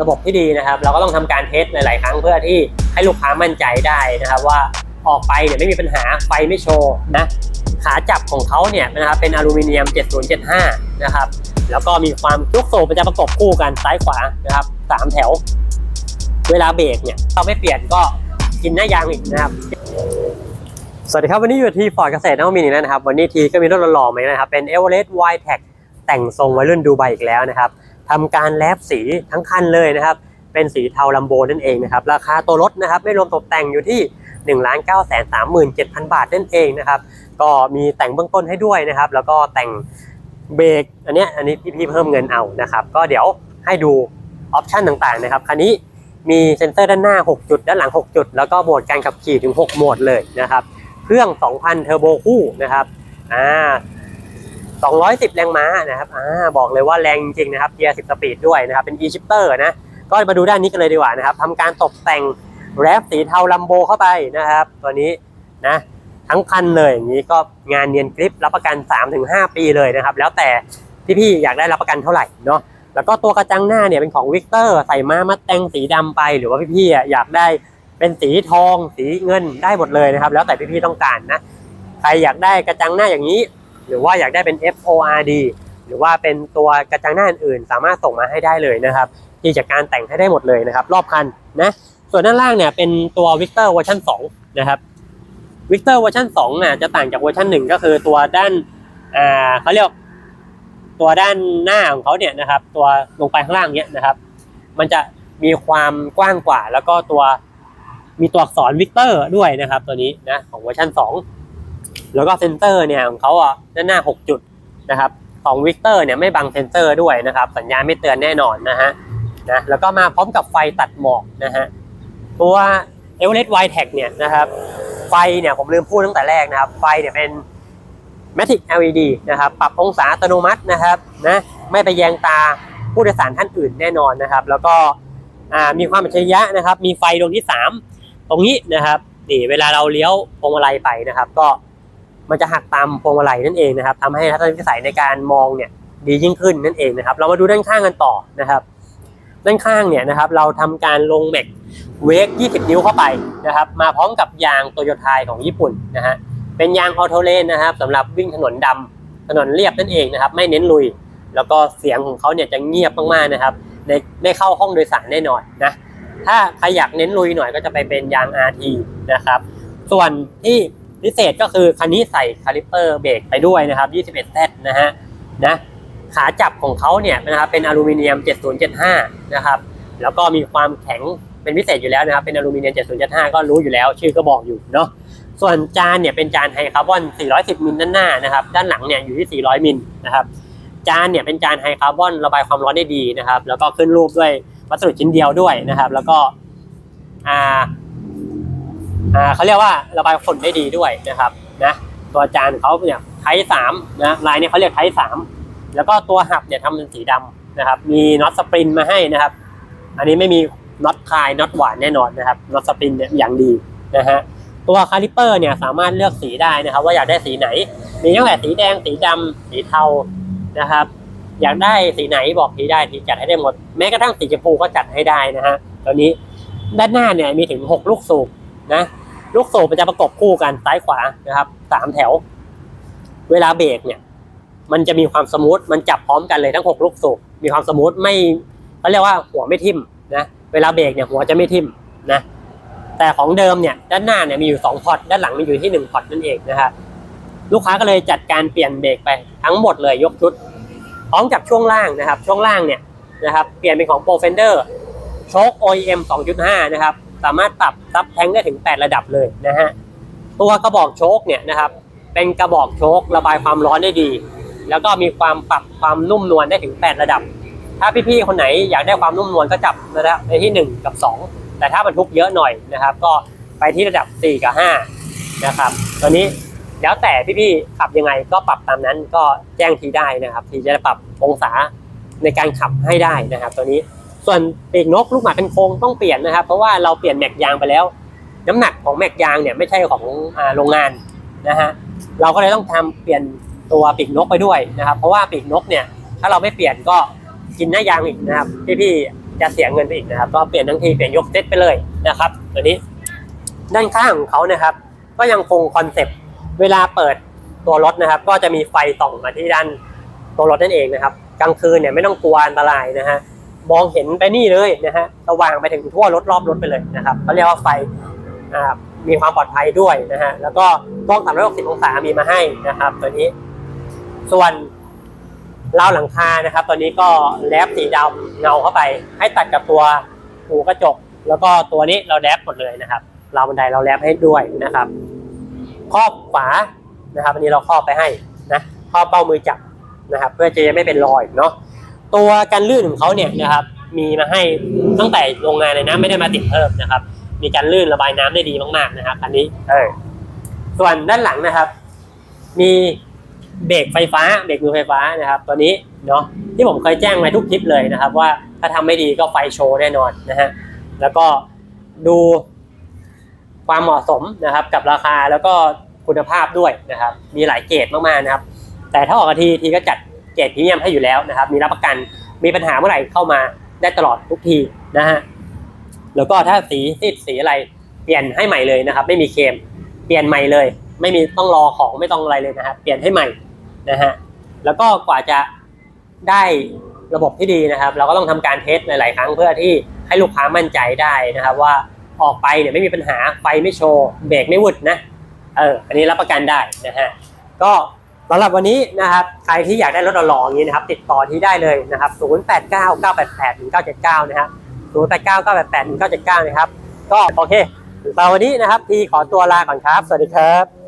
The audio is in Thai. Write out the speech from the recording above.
ระบบที่ดีนะครับ เราก็ต้องทำการเทสหลาย ๆ ครั้งเพื่อที่ให้ลูกค้ามั่นใจได้นะครับว่าออกไปเนี่ยไม่มีปัญหาไฟไม่โชว์นะขาจับของเขาเนี่ยนะครับเป็นอลูมิเนียม 7075 นะครับ แล้วก็มีความลูกโซ่มันจะประกบคู่กันซ้ายขวานะครับสามแถว เวลาเบรกเนี่ยเราไม่เปลี่ยนก็กินหน้ายางอีกนะครับ สวัสดีครับ วันนี้อยู่ที่ฟอร์ดเกษตรนวมินอีกแล้วนะครับ วันนี้ทีก็มีรถหล่อๆมานะครับ เป็น e v e r e s t y t e c แต่งทรงวัยรุ่นดูไบอีกแล้วนะครับทำการแลบสีทั้งคันเลยนะครับ เป็นสีเทาลัมโบนั่นเองนะครับ ราคาตัวรถนะครับ ไม่รวมตกแต่งอยู่ที่ 1 9 3 7 0 0 บาทนั่นเองนะครับ ก็มีแต่งเบื้องต้นให้ด้วยนะครับ แล้วก็แต่งเบรกอันนี้อันนี้พี่เพิ่มเงินเอานะครับ ก็เดี๋ยวให้ดูออปชันต่างๆนะครับคันนี้มีเซ็นเซอร์ด้านหน้า 6 จุด ด้านหลัง 6 จุด แล้วก็โหมดการขับขี่ถึง 6 โหมดเลยนะครับ เครื่อง 2,000 เทอร์โบคู่นะครับ อ่า 210 แรงม้านะครับอ่าบอกเลยว่าแรงจริงนะครับเกียร์10 สปีดด้วยนะครับเป็น e-shifter นะก็มาดูด้านนี้กันเลยดีกว่านะครับทำการตกแต่งแรปสีเทาลัมโบเข้าไปนะครับ ตัวนี้นะทั้งคันเลยอย่างนี้ก็งานเนียนกริปรับประกัน 3-5 ปีเลยนะครับ แล้วแต่พี่ๆอยากได้รับประกันเท่าไหร่เนาะแล้วก็ตัวกระจังหน้าเนี่ยเป็นของวิกเตอร์ใส่มามัดแต่งสีดำไปหรือว่าพี่ๆอยากได้เป็นสีทอง สีเงินได้หมดเลยนะครับ แล้วแต่พี่ๆต้องการนะใครอยากได้กระจังหน้าอย่างนี้ หรือว่าอยากได้เป็น FORD หรือว่าเป็นตัวกระจังหน้าอื่นๆสามารถส่งมาให้ได้เลยนะครับที่จากการแต่งให้ได้หมดเลยนะครับ รอบคันนะส่วนด้านล่างเนี่ยเป็นตัววิกเตอร์เวอร์ชัน2นะครับวิกเตอร์เวอร์ชัน2น่ะจะต่างจากเวอร์ชัน1ก็คือตัวด้านอ่าเขาเรียกตัวด้านหน้าของเขาเนี่ยนะครับ ตัวลงไปข้างล่างเนี้ยนะครับ มันจะมีความกว้างกว่า แล้วก็ตัวมีตัวอักษรวิกเตอร์ด้วยนะครับ ตัวนี้นะของเวอร์ชัน2 แล้วก็เซนเซอร์เนี่ยของเขาอะด้านหน้า 6 จุดนะครับของวิกเตอร์เนี่ยไม่บังเซนเซอร์ด้วยนะครับ สัญญาณไม่เตือนแน่นอนนะฮะนะแล้วก็มาพร้อมกับไฟตัดหมอกนะฮะตัว e v e r e s t y t e c เนี่ยนะครับไฟเนี่ยผมลืมพูดตั้งแต่แรกนะครับ ไฟเนี่ยเป็น Matic LED นะครับปรับองศาอัตโนมัตินะครับนะไม่ไปแยงตาผู้โดยสารท่านอื่นแน่นอนนะครับ แล้วก็มีความอัจฉริยะนะครับ มีไฟดวงที่ 3 ตรงนี้นะครับนี่เวลาเราเลี้ยวพวงมาลัยไปนะครับ ก็ มันจะหักตามพวงมาลัยนั่นเองนะครับทำให้ทัศนวิสัยในการมองเนี่ยดียิ่งขึ้นนั่นเองนะครับ เรามาดูด้านข้างกันต่อนะครับ ด้านข้างเนี่ยนะครับ เราทำการลงแม็กเวก 20 นิ้วเข้าไปนะครับ มาพร้อมกับยางโตโยต้าของญี่ปุ่นนะฮะเป็นยางออโตเลนนะครับสำหรับวิ่งถนนดำถนนเรียบนั่นเองนะครับ ไม่เน้นลุย แล้วก็เสียงของเขาเนี่ยจะเงียบมากๆนะครับในได้เข้าห้องโดยสารแน่นอนนะถ้าใครอยากเน้นลุยหน่อยก็จะไปเป็นยาง RT นะครับ ส่วนที่ พิเศษก็คือคันนี้ใส่คาลิปเปอร์เบรกไปด้วยนะครับ 21Z นะฮะนะขาจับของเขาเนี่ยนะครับเป็นอลูมิเนียม 7075 นะครับ แล้วก็มีความแข็งเป็นพิเศษอยู่แล้วนะครับเป็นอลูมิเนียม 7075 ก็รู้อยู่แล้ว ชื่อก็บอกอยู่เนาะส่วนจานเนี่ยเป็นจานไฮคาร์บอน 410 มิลด้านหน้านะครับด้านหลังเนี่ยอยู่ที่ 400 มิลนะครับจานเนี่ยเป็นจานไฮคาร์บอนระบายความร้อนได้ดีนะครับ แล้วก็ขึ้นรูปด้วยวัสดุชิ้นเดียวด้วยนะครับ แล้วก็อ่า อ่าเขาเรียกว่าระบายฝุ่นได้ดีด้วยนะครับนะตัวจานเขาเนี่ยไทสามนะลายเนี่ยเขาเรียกไทสามแล้วก็ตัวหับเนี่ยทำเป็นสีดำนะครับ มีน็อตสปรินมาให้นะครับ อันนี้ไม่มีน็อตคลายน็อตหวานแน่นอนนะครับน็อตสปรินเนี่ยอย่างดีนะฮะตัวคาลิปเปอร์เนี่ยสามารถเลือกสีได้นะครับ ว่าอยากได้สีไหน มีตั้งแต่สีแดงสีดำสีเทานะครับ อยากได้สีไหนบอกทีได้ทีจัดให้ได้หมด แม้กระทั่งสีชมพูก็จัดให้ได้นะฮะตอนนี้ด้านหน้าเนี่ยมีถึง 6 ลูกสูบนะ ลูกสูบมันจะประกบคู่กันซ้ายขวานะครับสามแถว เวลาเบรกเนี่ย มันจะมีความสมูทมันจับพร้อมกันเลยทั้ง6ลูกสูบมีความสมูทไม่เขาเรียกว่าหัวไม่ทิ่มนะเวลาเบรกเนี่ยหัวจะไม่ทิ่มนะแต่ของเดิมเนี่ยด้านหน้าเนี่ยมีอยู่2พอตด้านหลังมีอยู่ที่1พอตนั่นเองนะครับลูกค้าก็เลยจัดการเปลี่ยนเบรกไปทั้งหมดเลยยกชุดพร้อมกับช่วงล่างนะครับ ช่วงล่างเนี่ยนะครับเปลี่ยนเป็นของ Pro Fender โชค OEM 2.5 นะครับ สามารถปรับซับแทงได้ถึง 8 ระดับเลยนะฮะตัวกระบอกโชคเนี่ยนะครับเป็นกระบอกโชคระบายความร้อนได้ดี แล้วก็มีความปรับความนุ่มนวลได้ถึง 8 ระดับ ถ้าพี่ๆคนไหนอยากได้ความนุ่มนวลก็จับระดับในที่ 1 กับ 2 แต่ถ้าบรรทุกเยอะหน่อยนะครับ ก็ไปที่ระดับ 4 กับ 5 นะครับตัวนี้แล้วแต่พี่ๆขับยังไงก็ปรับตามนั้นก็แจ้งทีได้นะครับ ทีจะปรับองศาในการขับให้ได้นะครับ ตัวนี้ ส่วนปีกนกลูกหมากกันโคงต้องเปลี่ยนนะครับ เพราะว่าเราเปลี่ยนแม็กยางไปแล้ว น้ำหนักของแม็กยางเนี่ยไม่ใช่ของโรงงานนะฮะเราก็เลยต้องทำเปลี่ยนตัวปีกนกไปด้วยนะครับ เพราะว่าปีกนกเนี่ยถ้าเราไม่เปลี่ยนก็กินหน้ายางอีกนะครับพี่ๆจะเสียเงินไปอีกนะครับ ก็เปลี่ยนทั้งทีเปลี่ยนยกเซตไปเลยนะครับตัวนี้ด้านข้างของเขานะครับ ก็ยังคงคอนเซปต์เวลาเปิดตัวรถนะครับ ก็จะมีไฟส่องมาที่ด้านตัวรถนั่นเองนะครับ กลางคืนเนี่ยไม่ต้องกลัวอันตรายนะฮะ มองเห็นไปนี่เลยนะฮะสว่างไปถึงทั่วรถรอบรถไปเลยนะครับเขาเรียกว่าไฟมีความปลอดภัยด้วยนะฮะแล้วก็กล้อง 360 องศามีมาให้นะครับตัวนี้ ส่วนราหลังคานะครับ ตอนนี้ก็แลบสีดำเงาเข้าไป ให้ตัดกับตัวหูกระจก แล้วก็ตัวนี้เราแลบหมดเลยนะครับเราบันไดเราแลบให้ด้วยนะครับครอบฝานะครับอันนี้เราครอบไปให้นะครอบเป้ามือจับนะครับ เพื่อจะไม่เป็นรอยเนาะ ตัวกันลื่นของเขาเนี่ยนะครับมีมาให้ตั้งแต่โรงงานเลยนะไม่ได้มาติดเพิ่มนะครับ มีการลื่นระบายน้ำได้ดีมากๆนะครับอันนี้เออส่วนด้านหลังนะครับ มีเบรกไฟฟ้าเบรกมือไฟฟ้านะครับ ตัวนี้เนาะที่ผมเคยแจ้งไว้ทุกคลิปเลยนะครับ ว่าถ้าทำไม่ดีก็ไฟโชว์แน่นอนนะฮะแล้วก็ดูความเหมาะสมนะครับ กับราคาแล้วก็คุณภาพด้วยนะครับ มีหลายเกรดมากๆนะครับ แต่ถ้าออกกะทีทีก็จัด เกรดพรีเมียมให้อยู่แล้วนะครับ มีรับประกันมีปัญหาเมื่อไหร่เข้ามาได้ตลอดทุกทีนะฮะแล้วก็ถ้าสีซีดสีอะไรเปลี่ยนให้ใหม่เลยนะครับ ไม่มีเคมเปลี่ยนใหม่เลย ไม่มีต้องรอของไม่ต้องอะไรเลยนะครับ เปลี่ยนให้ใหม่นะฮะแล้วก็กว่าจะได้ระบบที่ดีนะครับ เราก็ต้องทำการเทสหลาย ๆ ครั้งเพื่อที่ให้ลูกค้ามั่นใจได้นะครับ ว่าออกไปเนี่ยไม่มีปัญหาไฟไม่โชว์เบรกไม่วุดนะเอออันนี้รับประกันได้นะฮะก็ สำหรับวันนี้นะครับใครที่อยากได้รถหล่อๆอย่างนี้นะครับ ติดต่อที่ได้เลยนะครับ 089 988 1979 นะครับ089 988 1979 นะครับ ก็โอเคสำหรับวันนี้นะครับ ทีขอตัวลาก่อนครับ สวัสดีครับ